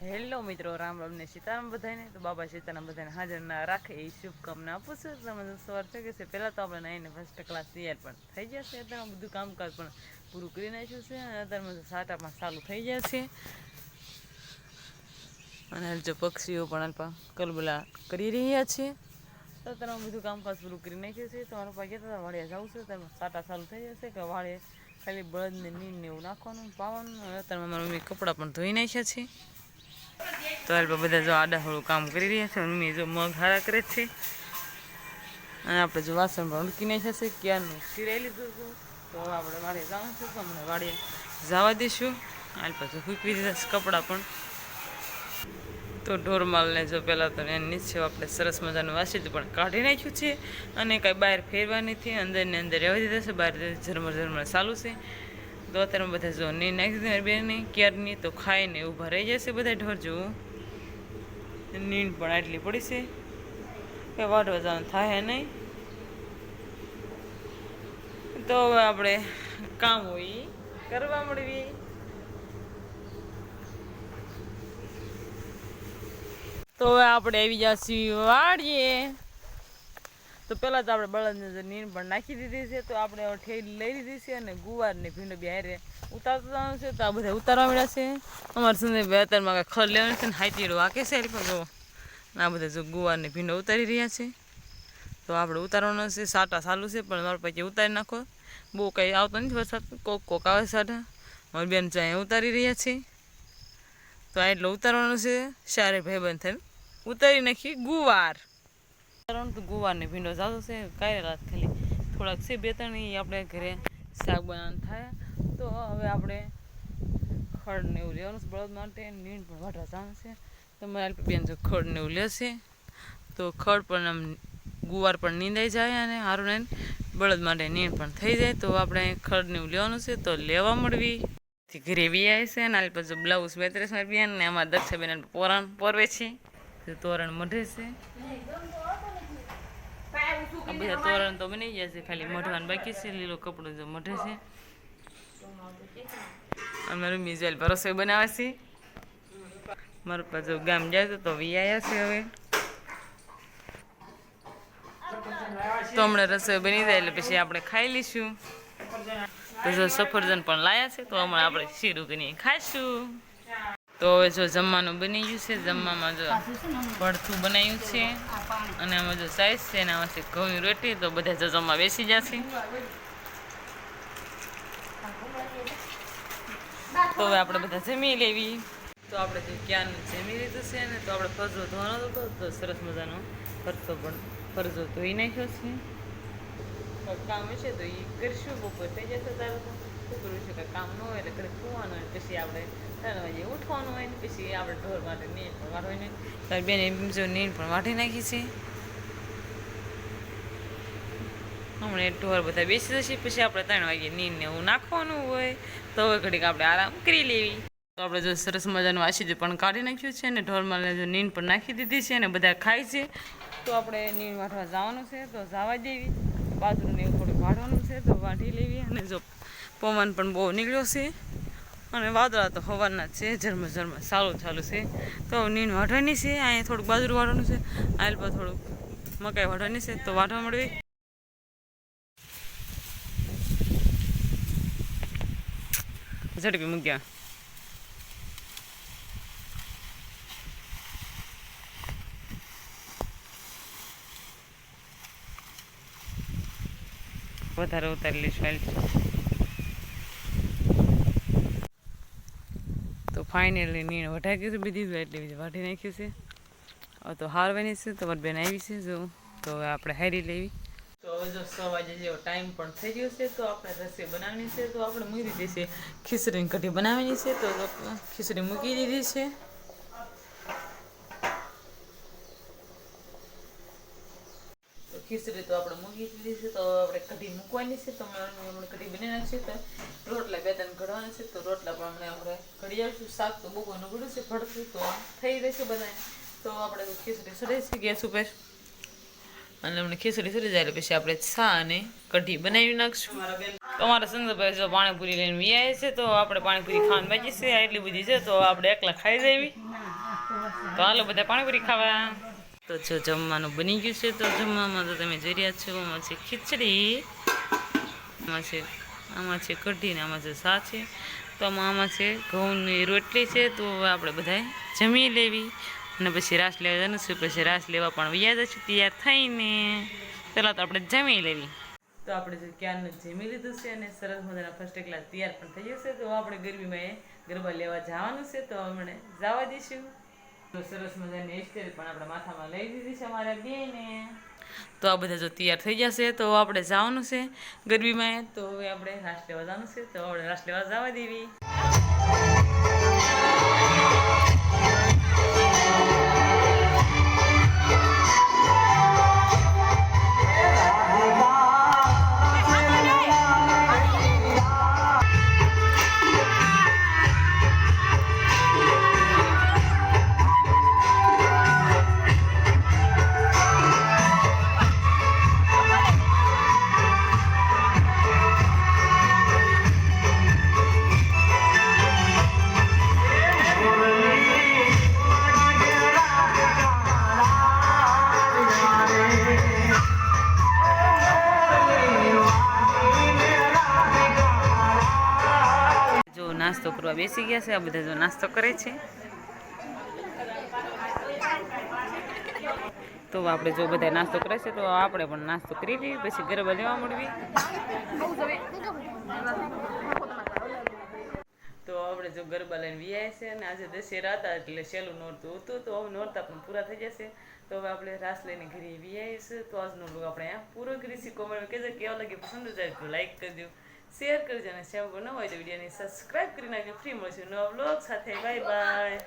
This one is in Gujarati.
હેલો મિત્રો, રામ રામ ને સીતારામ બધાને. તો બાબા સીતારામ બધાને હાજર ના રાખે એ શુભકામના આપું છું. તમે સવાર થઈ ગઈ છે. પહેલાં તો આપણે નાઈને ફર્સ્ટ ક્લાસ તૈયાર પણ થઈ જશે અત્યારે બધું કામકાજ પણ પૂરું કરી નાખ્યું છે અને અત્યારમાં સાટા સાટામાં ચાલુ થઈ જશે અને જો પક્ષીઓ પણ અલ્પા કલબલા કરી રહ્યા છે. તો બધું કામકાજ પૂરું કરી નાખ્યું છે. તો પપ્પા કહેતા હતા, વાળિયા જવું છે. ત્યારે સાટા ચાલુ થઈ જશે કે વાળે ખાલી બળદને નીંદ ને એવું નાખવાનું, પાવાનું. અત્યારે મારા મમ્મી કપડાં પણ ધોઈ નાખ્યા છે. તો હાલ બધા જો આડા હળું કામ કરી રહ્યા છે મમ્મી જો મગ હારા કરે છે. અને આપણે જો વાસણ પણ ઉડકીને છે, ક્યારનું સિરાઈ લીધું હતું તો આપણે વાડીએ જવાનું છે, તો અમને વાડીએ જવા દઈશું. હાલ પછી ફૂકવી દીધા કપડાં પણ. તો ઢોરમાલને જો પહેલાં તો એની નીચે આપણે સરસ મજાનું વાસી પણ કાઢી નાખ્યું છે. અને કાંઈ બહાર ફેરવા નથી, અંદરને અંદર રહેવા દીધા છે, બહાર ઝરમર ઝરમર ચાલુ છે. તો અત્યારે બધા ઝોનની નાખી દીધી બેન તો ખાઈને એવું ભરાઈ જશે બધા ઢોર નીંદ પણ આટલી પડી છે. કે વાટ જવાનું થાય નહીં. તો હવે આપણે કામ હોય કરવા મળવી તો હવે આપણે આવી જશું વાડીએ. તો પહેલાં તો આપણે બળદની અંદર નીંદ પણ નાખી દીધી છે, તો આપણે હવે ઠેલી લઈ લીધી છે અને ગુવારની ભીંડો બિહારે ઉતારતા છે, તો આ બધા ઉતારવા મળ્યા છે. અમારે સુંદર અત્યારમાં કાંઈ ખર લેવાનું છે ને હાઈતીડો વાકે છે એટલે જો આ બધા જો ગુવારની ભીંડો ઉતારી રહ્યા છે. તો આપણે ઉતારવાનો છે, સાટા ચાલુ છે, પણ મારા પછી ઉતારી નાખો. બહુ કંઈ આવતો નથી વરસાદ, કોક કોક આવે સાટા મારી બેન ચાય ઉતારી રહ્યા છે. તો આ એટલો ઉતારવાનો છે સારે ભાઈબંધ થઈને ઉતારી નાખી ગુવાર. ઉતારવાનું તો ગુવાર ને ભીંડો જાતો છે કારેલા ખાલી થોડાક છે, બે ત્રણ એ આપણે ઘરે શાક બનાવવાનું થાય. તો હવે આપણે ખડ ને એવું લેવાનું છે, બળદ માટે નીણ પણ વાટવા જવાનું છે. તો મારી બેન જો ખડ ને એવું લેશે, તો ખડ પણ આમ ગુવાર પણ નીંદાઈ જાય અને સારું ને બળદ માટે નીણ પણ થઈ જાય. તો આપણે ખડ ને એવું લેવાનું છે, તો લેવા મળવી. ગ્રેવી આવે છે અને આલી પછી બ્લાઉઝ બેત્રીસ મારી બેન ને, અમારા દક્ષાબેન પોરણ, પોરવે છે. તોરણ મઢે છે. આ બધા તોરણ તો બની ગયા છે, ખાલી મઢવાનું બાકી છે, લીલો કપડું જો મઢે છે. અમારું મિઝાઇલ પર રસોઈ બનાવે છે મારું પાછું ગામ જાય તો વી આવ્યા છે હવે. તો હમણાં રસોઈ બની જાય એટલે પછી આપણે ખાઈ લઈશું. તો જો સફરજન પણ લાયા છે, તો હમણાં આપણે શીરું કરીને ખાઈશું. તો હવે જો જમવાનું બની ગયું છે, જમવામાં જો ભરથું બનાવ્યું છે અને આમાં જો સાઈઝ છે ને આમાંથી ઘઉં રોટી, તો બધા જો જમવા બેસી જશે. તો હવે આપણે બધા જમી લેવી. તો આપણે જે ક્યાંનું જમી લીધું છે ને, તો આપણે ફરજો ધોવાનો હતો, તો સરસ મજાનો ફરજો પણ ફરજો ધોઈ નાખ્યો છે. કામ છે તો એ કરીશું, બપોર થઈ જશે તારું. તો શું કરવું કામ ન હોય એટલે ઘરે હોય પછી આપણે ત્રણ વાગે ઉઠવાનું હોય પછી આપણે ઢોર માટે હમણાં ઢોર બધા બેસી જશે, પછી આપણે ત્રણ વાગે નીર એવું નાખવાનું હોય. તો હવે ઘડીક આપણે આરામ કરી લેવી. તો આપણે જો સરસ મજાનું આશીજ પણ કાઢી નાખ્યું છે અને ઢોરમાં જો નીંદ પણ નાખી દીધી છે અને બધા ખાય છે. તો આપણે નીંદ વાંઠવા જવાનું છે, તો જવા દેવી. બાજરીને એવું થોડું વાઢવાનું છે, તો વાટી લેવી અને જો પવન પણ બહુ નીકળ્યો છે. અને વાદળા તો હવાના છે ઝરમ ઝરમ સારું ચાલુ છે. તો નીંદ વાઢવાની છે, અહીંયા થોડુંક બાજરું વાળવાનું છે. આયલ પર થોડુંક મકાઈ વાઢવાની છે, તો વાઢવા મળવી. ઝડપી મૂક્યા. વધારે ઉતારી લઈશું હાલ તો ફાઇનલી નીણ વઢાઈ ગયું છે બીજી એટલે વાઢી નાખ્યું છે હવે તો હારવાની છે તો મારી બેન આવી છે જો તો આપણે હારી લેવી. તો હવે જો સો વાગે જેવો ટાઈમ પણ થઈ ગયો છે, તો આપણે રસોઈ બનાવવાની છે, તો આપણે મૂકી દીધી છે, ખીચડીની કઢી બનાવવાની છે, તો ખીચડી મૂકી દીધી છે. ખીચડી તો આપણે મૂકી દીધી છે તો આપણે કઢી મૂકવાની છે તો આપણે કઢી બની નાખશે તો રોટલા બે ત્રણ ઘડવાના છે તો રોટલા પણ આપણે આપણે ઘડી આવીશું શાક તો કોઈનું ઘડું છે ભડતું તો થઈ રહેશે બધા તો આપણે ખીચડી સડી છે ગેસ ઉપર. અને અમને ખીચડી સડી જાય પછી આપણે છા અને કઢી બનાવી નાખશું. અમારા સંદર્ભે જો પાણીપુરી લઈને વ્યાય છે તો આપણે પાણીપુરી ખાવાનું બાકી છે એટલી બધી છે તો આપણે એકલા ખાઈ જવી તો હાલો બધા પાણીપુરી ખાવા. તો જો જમવાનું બની ગયું છે, તો જમવામાં તો તમે જોઈ રહ્યા છો, આમાં છે ખીચડી, આમાં છે આમાં છે કઢી ને આમાં છે સા છે. તો આમાં આમાં છે ઘઉંની રોટલી છે, તો આપણે બધાએ જમી લેવી. અને પછી રાસ લેવા જવાનું છે, પછી રાસ લેવા પણ વ્યાજ છે તૈયાર થઈને. પહેલાં તો આપણે જમી લેવી. તો આપણે જે ક્યારનું જમી લીધું છે અને સરસ મજાના ફર્સ્ટ ક્લાસ તૈયાર પણ થઈ જશે તો આપણે ગરબીમાં એ ગરબા લેવા જવાનું છે, તો અમને જવા દઈશું. તો સરસ મજાની હેરસ્ટાઈલ પણ આપણે માથામાં લઈ દીધી છે અમારા બેને. તો આ બધા જો તૈયાર થઈ જશે, તો આપણે જવાનું છે ગરબીમાં. તો હવે આપણે રાસ લેવા જવાનું છે, તો આપણે રાસ લેવા જવા દેવી. કરવા બેસી ગયા છે, આ બધા જો નાસ્તો કરે છે. તો આપણે જો બધા નાસ્તો કરે છે, તો આપણે પણ નાસ્તો કરી લઈએ, પછી ગરબા લેવા મળવી તો આપણે જો ગરબા લઈને વિયા છે અને આજે દશેરા હતા, એટલે સહેલું નોરતું હતું, તો હવે નોરતા પણ પૂરા થઈ જશે. તો હવે આપણે રાસ લઈને ઘરે વિયા છે, તો આજનો લોક આપણે અહીંયા પૂરો કરીશું. કોમેન્ટ કહેજો કેવો લાગે પસંદ જાય તો લાઈક કરજો. શેર કરજો અને સેવ ન હોય તો વિડીયોને સબસ્ક્રાઈબ કરી નાખજો. ફ્રી મળશે. નવા બ્લોગ સાથે. Bye bye